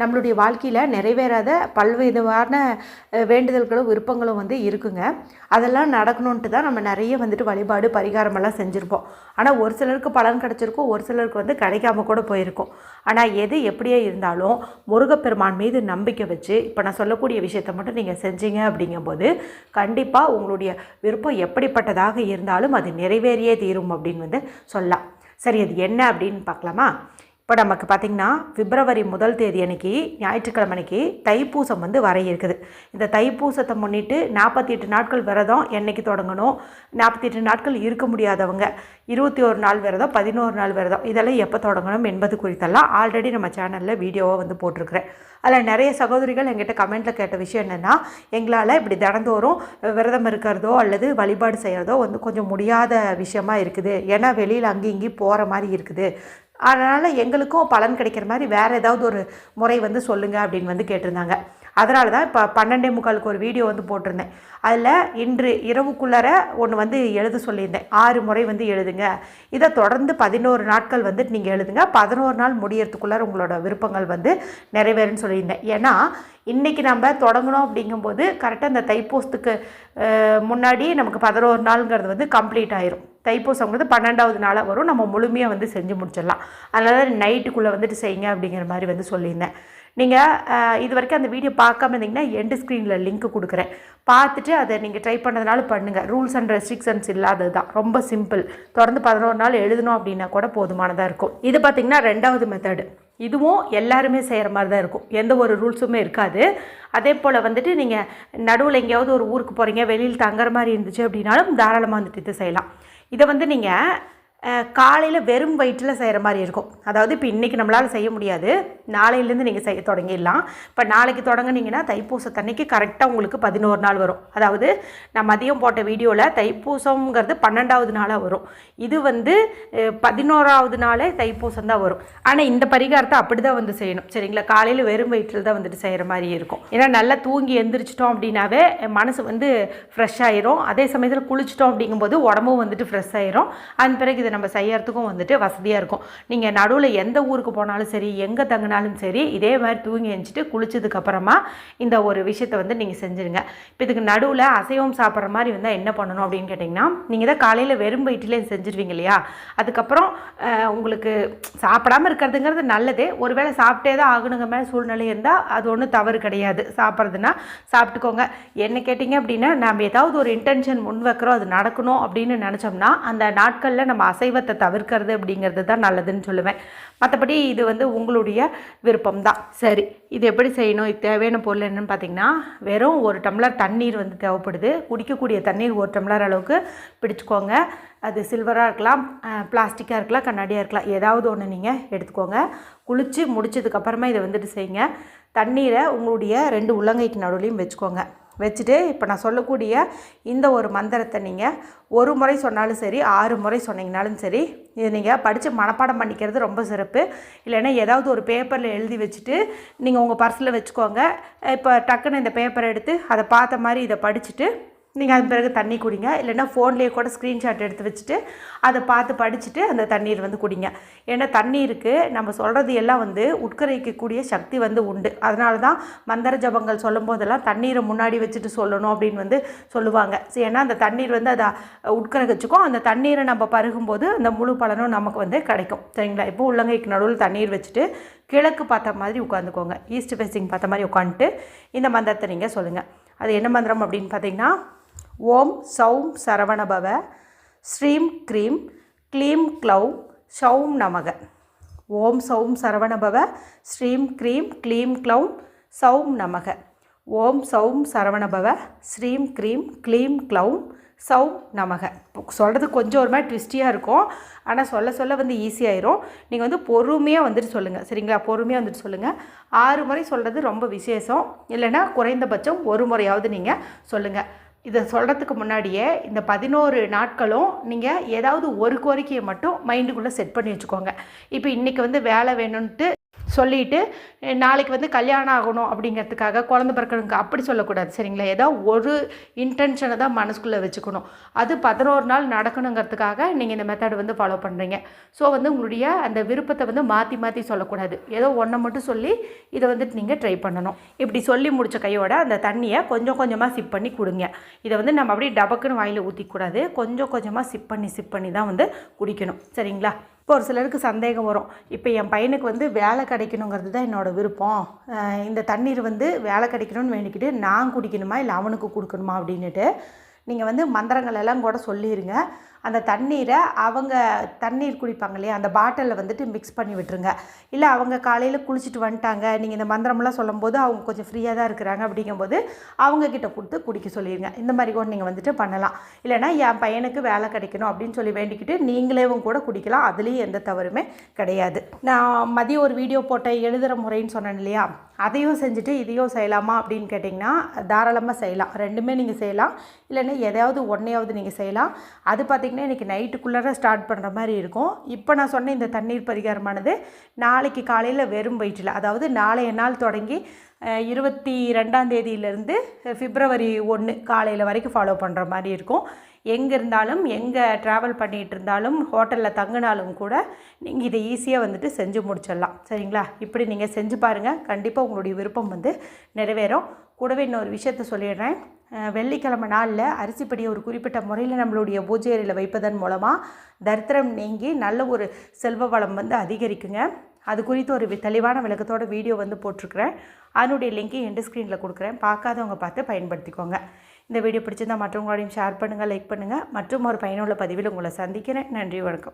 நம்மளுடைய வாழ்க்கையில் நிறைவேறாத பல்விதமான வேண்டுதல்களும் விருப்பங்களும் வந்து இருக்குங்க. அதெல்லாம் நடக்கணுன்ட்டு தான் நம்ம நிறைய வந்துட்டு வழிபாடு பரிகாரமெல்லாம் செஞ்சுருப்போம். ஆனால் ஒரு சிலருக்கு பலன் கிடச்சிருக்கும் ஒரு சிலருக்கு வந்து கிடைக்காம கூட போயிருக்கும். ஆனால் எது எப்படியே இருந்தாலும் முருகப்பெருமான் மீது நம்பிக்கை வச்சு இப்போ நான் சொல்லக்கூடிய விஷயத்தை மட்டும் நீங்கள் செஞ்சீங்க அப்படிங்கும்போது கண்டிப்பாக உங்களுடைய விருப்பம் எப்படிப்பட்டதாக இருந்தாலும் அது நிறைவேறியே தீரும் அப்படின்னு வந்து சொல்லலாம். சரி அது என்ன அப்படின்னு பார்க்கலாமா? இப்போ நமக்கு பார்த்திங்கன்னா பிப்ரவரி முதல் தேதி அன்னைக்கு ஞாயிற்றுக்கிழமை அன்னைக்கு தைப்பூசம் வந்து வர இருக்குது. இந்த தைப்பூசத்தை முன்னிட்டு நாற்பத்தி எட்டு நாட்கள் விரதம் என்னைக்கு தொடங்கணும்? நாற்பத்தி எட்டு நாட்கள் இருக்க முடியாதவங்க. இருபத்தி ஒரு நாள் விரதம் பதினோரு நாள் விரதம் இதெல்லாம் எப்போ தொடங்கணும் என்பது குறித்தெல்லாம் ஆல்ரெடி நம்ம சேனலில் வீடியோவை வந்து போட்டிருக்கிறேன். அதில் நிறைய சகோதரிகள் எங்கிட்ட கமெண்ட்டில் கேட்ட விஷயம் என்னென்னா எங்களால் இப்படி தினந்தோறும் விரதம் இருக்கிறதோ அல்லது வழிபாடு செய்கிறதோ வந்து கொஞ்சம் முடியாத விஷயமா இருக்குது. ஏன்னா வெளியில் அங்கேயும் இங்கேயும் போகிற மாதிரி இருக்குது. அதனால் எங்களுக்கும் பலன் கிடைக்கிற மாதிரி வேறு ஏதாவது ஒரு முறை வந்து சொல்லுங்கள் அப்படின்னு வந்து கேட்டிருந்தாங்க. அதனால தான் இப்போ பன்னெண்டே முக்காலுக்கு ஒரு வீடியோ வந்து போட்டிருந்தேன். அதில் இன்று இரவுக்குள்ளார ஒன்று வந்து எழுத சொல்லியிருந்தேன். ஆறு முறை வந்து எழுதுங்க. இதை தொடர்ந்து பதினோரு நாட்கள் வந்து நீங்கள் எழுதுங்க. பதினோரு நாள் முடியறதுக்குள்ளார உங்களோட விருப்பங்கள் வந்து நிறைவேறுன்னு சொல்லியிருந்தேன். ஏன்னா இன்றைக்கி நம்ம தொடங்கணும் அப்படிங்கும்போது கரெக்டாக இந்த தைப்பூசத்துக்கு முன்னாடி நமக்கு பதினோரு நாளுங்கிறது வந்து கம்ப்ளீட் ஆயிரும். தைப்பூசங்கிறது பன்னெண்டாவது நாளாக வரும். நம்ம முழுமையாக வந்து செஞ்சு முடிச்சிடலாம். அதனால் நைட்டுக்குள்ளே வந்துட்டு செய்யுங்க அப்படிங்கிற மாதிரி வந்து சொல்லியிருந்தேன். நீங்கள் இது வரைக்கும் அந்த வீடியோ பார்க்காம இருந்தீங்கன்னா எண்டு ஸ்க்ரீனில் லிங்க் கொடுக்குறேன். பார்த்துட்டு அதை நீங்கள் ட்ரை பண்ணதுனால பண்ணுங்கள் ரூல்ஸ் அண்ட் ரெஸ்ட்ரிக்ஷன்ஸ் இல்லாதது தான் ரொம்ப சிம்பிள் தொடர்ந்து பதினோரு நாள் எழுதணும் அப்படின்னா கூட போதுமானதாக இருக்கும். இது பார்த்திங்கன்னா ரெண்டாவது மெத்தடு இதுவும் எல்லாருமே செய்கிற மாதிரி தான் இருக்கும். எந்த ஒரு ரூல்ஸுமே இருக்காது. அதே போல் வந்துட்டு நீங்கள் நடுவில் எங்கேயாவது ஒரு ஊருக்கு போகிறீங்க வெளியில் தங்குற மாதிரி இருந்துச்சு அப்படின்னாலும் தாராளமாக வந்துட்டு இது செய்யலாம். இதை வந்து நீங்கள் காலையில் வெறும் வயிற்றில் செய்கிற மாதிரி இருக்கும். அதாவது இப்போ இன்றைக்கி நம்மளால் செய்ய முடியாது. நாளையிலேருந்து நீங்கள் செய்ய தொடங்கிடலாம். இப்போ நாளைக்கு தொடங்குனீங்கன்னா தைப்பூசத்தன்னைக்கு கரெக்டாக உங்களுக்கு பதினோரு நாள் வரும். அதாவது நான் மதியம் போட்ட வீடியோவில் தைப்பூசங்கிறது பன்னெண்டாவது நாளாக வரும். இது வந்து பதினோராவது நாளே தைப்பூசம் தான் வரும். ஆனால் இந்த பரிகாரத்தை அப்படி தான் வந்து செய்யணும். சரிங்களா? காலையில் வெறும் வயிற்றில் தான் வந்துட்டு செய்கிற மாதிரி இருக்கும். ஏன்னா நல்லா தூங்கி எந்திரிச்சிட்டோம் அப்படின்னாவே மனசு வந்து ஃப்ரெஷ் ஆயிரும். அதே சமயத்தில் குளிச்சிட்டோம் அப்படிங்கும்போது உடம்பும் வந்துட்டு ஃப்ரெஷ் ஆயிரும். அதன் பிறகு இதை நம்ம செய்யறதுக்கும் வந்துட்டு வசதியாக இருக்கும். நீங்கள் நடுவில் எந்த ஊருக்கு போனாலும் சரி எங்கே தங்கினாலும் சரி இதே மாதிரி தூங்கி எழுந்துட்டு குளிச்சதுக்கப்புறமா இந்த ஒரு விஷயத்தை வந்து நீங்கள் செஞ்சுருங்க. இப்போ இதுக்கு நடுவில் அசைவம் சாப்பிட்ற மாதிரி வந்தால் என்ன பண்ணணும் அப்படின்னு கேட்டிங்கன்னா நீங்கள் தான் காலையில் வெறும் வயிற்றுலேயும் செஞ்சுருவீங்க இல்லையா? அதுக்கப்புறம் உங்களுக்கு சாப்பிடாம இருக்கிறதுங்கிறது நல்லது. ஒருவேளை சாப்பிட்டே தான் ஆகணுங்க மேலே சூழ்நிலை இருந்தால் அது ஒன்றும் தவறு கிடையாது. சாப்பிட்றதுனா சாப்பிட்டுக்கோங்க. என்ன கேட்டிங்க அப்படின்னா நம்ம ஏதாவது ஒரு இன்டென்ஷன் முன் வைக்கிறோம் அது நடக்கணும் அப்படின்னு நினச்சோம்னா அந்த நாட்களில் நம்ம அசைவத்தை தவிர்க்கிறது அப்படிங்கிறது தான் நல்லதுன்னு சொல்லுவேன். மற்றபடி இது வந்து உங்களுடைய விருப்பம் தான் சரி இது எப்படி செய்யணும்? இது தேவையான பொருள் என்னென்னு பார்த்தீங்கன்னா வெறும் ஒரு டம்ளர் தண்ணீர் வந்து தேவைப்படுது. குடிக்கக்கூடிய தண்ணீர் ஒரு டம்ளர் அளவுக்கு பிடிச்சிக்கோங்க. அது சில்வராக இருக்கலாம் பிளாஸ்டிக்காக இருக்கலாம் கண்ணாடியாக இருக்கலாம். ஏதாவது ஒன்று நீங்கள் எடுத்துக்கோங்க. குளித்து முடிச்சதுக்கப்புறமா இதை வந்துட்டு செய்யுங்க. தண்ணீரை உங்களுடைய ரெண்டு உள்ளங்கைக்கு நடுவுலையும் வச்சுக்கோங்க. வச்சுட்டு இப்போ நான் சொல்லக்கூடிய இந்த ஒரு மந்திரத்தை நீங்கள் ஒரு முறை சொன்னாலும் சரி ஆறு முறை சொன்னீங்கனாலும் சரி இது நீங்கள் படித்து மனப்பாடம் பண்ணிக்கிறது ரொம்ப சிறப்பு. இல்லைன்னா ஏதாவது ஒரு பேப்பரில் எழுதி வச்சுட்டு நீங்கள் உங்கள் பர்ஸில் வச்சுக்கோங்க. இப்போ டக்குன்னு இந்த பேப்பரை எடுத்து அதை பார்த்த மாதிரி இதை படிச்சுட்டு நீங்கள் அது பிறகு தண்ணி குடிங்க. இல்லைன்னா ஃபோன்லேயே கூட ஸ்க்ரீன்ஷாட் எடுத்து வச்சுட்டு அதை பார்த்து படிச்சுட்டு அந்த தண்ணீர் வந்து குடிங்க. ஏன்னா தண்ணீருக்கு நம்ம சொல்கிறது எல்லாம் வந்து உட்கரைக்கக்கூடிய சக்தி வந்து உண்டு. அதனால தான் மந்திர ஜபங்கள் சொல்லும் போதெல்லாம் தண்ணீரை முன்னாடி வச்சுட்டு சொல்லணும் அப்படின்னு வந்து சொல்லுவாங்க. சரி, ஏன்னா அந்த தண்ணீர் வந்து அதை உட்கரகிச்சுக்கும். அந்த தண்ணீரை நம்ம பருகும்போது அந்த முழு பலனும் நமக்கு வந்து கிடைக்கும். சரிங்களா? இப்போ உள்ளங்கைக்கு நடுவில் தண்ணீர் வச்சுட்டு கிழக்கு பார்த்த மாதிரி உட்காந்துக்கோங்க. ஈஸ்ட் ஃபேஸிங் பார்த்த மாதிரி உட்காந்துட்டு இந்த மந்திரத்தை நீங்கள் சொல்லுங்கள் அது என்ன மந்திரம் அப்படின்னு பார்த்தீங்கன்னா ஓம் சௌம் சரவணபவ ஸ்ரீம் க்ரீம் க்ளீம் க்ளௌம் சௌம் நமக. ஓம் சௌம் சரவணபவ ஸ்ரீம் க்ரீம் க்ளீம் க்ளௌம் சௌம் நமக. ஓம் சௌம் சரவணபவ ஸ்ரீம் க்ரீம் க்ளீம் க்ளௌம் சௌம் நமக. சொல்கிறது கொஞ்சம் ஒரு மாதிரி ட்விஸ்டியாக இருக்கும். ஆனால் சொல்ல சொல்ல வந்து ஈஸியாயிரும் நீங்கள் வந்து பொறுமையாக வந்துட்டு சொல்லுங்கள் சரிங்களா? பொறுமையாக வந்துட்டு சொல்லுங்கள் ஆறு முறை சொல்கிறது ரொம்ப விசேஷம். இல்லைன்னா குறைந்தபட்சம் ஒரு முறையாவது நீங்கள் சொல்லுங்கள் இதை சொல்கிறதுக்கு முன்னாடியே இந்த பதினோரு நாட்களும் நீங்கள் ஏதாவது ஒரு கோரிக்கையை மட்டும் மைண்டுக்குள்ளே செட் பண்ணி வச்சுக்கோங்க. இப்போ இன்றைக்கி வந்து வேலை வேணும்ன்ட்டு சொல்லிட்டு நாளைக்கு வந்து கல்யாணம் ஆகணும் அப்படிங்கிறதுக்காக குழந்தை பிறக்கணுங்க அப்படி சொல்லக்கூடாது சரிங்களா? ஏதோ ஒரு இன்டென்ஷனை தான் மனசுக்குள்ளே வச்சுக்கணும். அது பதினோரு நாள் நடக்கணுங்கிறதுக்காக நீங்கள் இந்த மெத்தட் வந்து ஃபாலோ பண்ணுறீங்க ஸோ வந்து உங்களுடைய அந்த விருப்பத்தை வந்து மாற்றி மாற்றி சொல்லக்கூடாது. ஏதோ ஒன்றை மட்டும் சொல்லி இதை வந்துட்டு நீங்கள் ட்ரை பண்ணணும். இப்படி சொல்லி முடித்த கையோட அந்த தண்ணியை கொஞ்சம் கொஞ்சமாக சிப் பண்ணி கொடுங்க. இதை வந்து நம்ம அப்படியே டபக்குன்னு வாயில் ஊற்றிக்கூடாது கொஞ்சம் கொஞ்சமாக சிப் பண்ணி சிப் பண்ணி தான் வந்து குடிக்கணும். சரிங்களா? இப்போ ஒரு சிலருக்கு சந்தேகம் வரும். இப்போ என் பையனுக்கு வந்து வேலை கிடைக்கணுங்கிறது தான் என்னோடய விருப்பம். இந்த தண்ணீர் வந்து வேலை கிடைக்கணும்னு வேண்டிக்கிட்டு நான் குடிக்கணுமா? இல்லை அவனுக்கு கொடுக்கணுமா? அப்படின்னுட்டு நீங்கள் வந்து மந்திரங்கள் எல்லாம் கூட சொல்லிடுங்க அந்த தண்ணீரை அவங்க தண்ணீர் குடிப்பாங்க இல்லையா? அந்த பாட்டிலில் வந்துட்டு மிக்ஸ் பண்ணி விட்டுருங்க. இல்லை அவங்க காலையில் குளிச்சுட்டு வந்துட்டாங்க. நீங்கள் இந்த மந்திரம்லாம் சொல்லும்போது அவங்க கொஞ்சம் ஃப்ரீயாக தான் இருக்கிறாங்க அப்படிங்கும்போது அவங்கக்கிட்ட கொடுத்து குடிக்க சொல்லிடுங்க இந்த மாதிரி கூட நீங்கள் வந்துட்டு பண்ணலாம். இல்லைனா என் பையனுக்கு வேலை கிடைக்கணும் அப்படின்னு சொல்லி வேண்டிக்கிட்டு நீங்களேவும் கூட குடிக்கலாம். அதுலேயும் எந்த தவறுமே கிடையாது. நான் மதியம் ஒரு வீடியோ போட்ட எழுதுகிற முறைன்னு சொன்னேன் இல்லையா? அதையும் செஞ்சுட்டு இதையும் செய்யலாமா அப்படின்னு கேட்டிங்கன்னா தாராளமாக செய்யலாம். ரெண்டுமே நீங்கள் செய்யலாம். இல்லைன்னா எதையாவது ஒன்றையாவது நீங்கள் செய்யலாம். அது பார்த்திங்கன்னா இன்றைக்கி நைட்டுக்குள்ளார ஸ்டார்ட் பண்ணுற மாதிரி இருக்கும். இப்போ நான் சொன்ன இந்த தண்ணீர் பரிகாரமானது நாளைக்கு காலையில் வெறும் வயிற்றில் அதாவது நாளைய நாள் தொடங்கி இருபத்தி ரெண்டாம் தேதியிலேருந்து பிப்ரவரி ஒன்று காலையில் வரைக்கும் ஃபாலோ பண்ணுற மாதிரி இருக்கும். எங்கே இருந்தாலும் எங்கே ட்ராவல் பண்ணிகிட்டு இருந்தாலும் ஹோட்டலில் தங்கினாலும் கூட நீங்கள் இதை ஈஸியாக வந்துட்டு செஞ்சு முடிச்சிடலாம். சரிங்களா? இப்படி நீங்கள் செஞ்சு பாருங்கள் கண்டிப்பாக உங்களுடைய விருப்பம் வந்து நிறைவேறும். கூடவே இன்னொரு விஷயத்த சொல்லிடுறேன். வெள்ளிக்கிழமை நாளில் அரிசிப்படியை ஒரு குறிப்பிட்ட முறையில் நம்மளுடைய பூஜை அறையில் வைப்பதன் மூலமாக தரித்திரம் நீங்கி நல்ல ஒரு செல்வ வளம் வந்து அதிகரிக்குங்க. அது குறித்து ஒரு தெளிவான விளக்கத்தோட வீடியோ வந்து போட்டிருக்கிறேன். அதனுடைய லிங்க்கை எண்டு ஸ்க்ரீனில் கொடுக்குறேன். பார்க்காதவங்க பார்த்து பயன்படுத்திக்கோங்க. இந்த வீடியோ பிடிச்சிருந்தா மற்றவங்களோடையும் ஷேர் பண்ணுங்கள் லைக் பண்ணுங்கள் மற்றும் ஒரு பயனுள்ள பதிவில் உங்களை சந்திக்கிறேன். நன்றி வணக்கம்.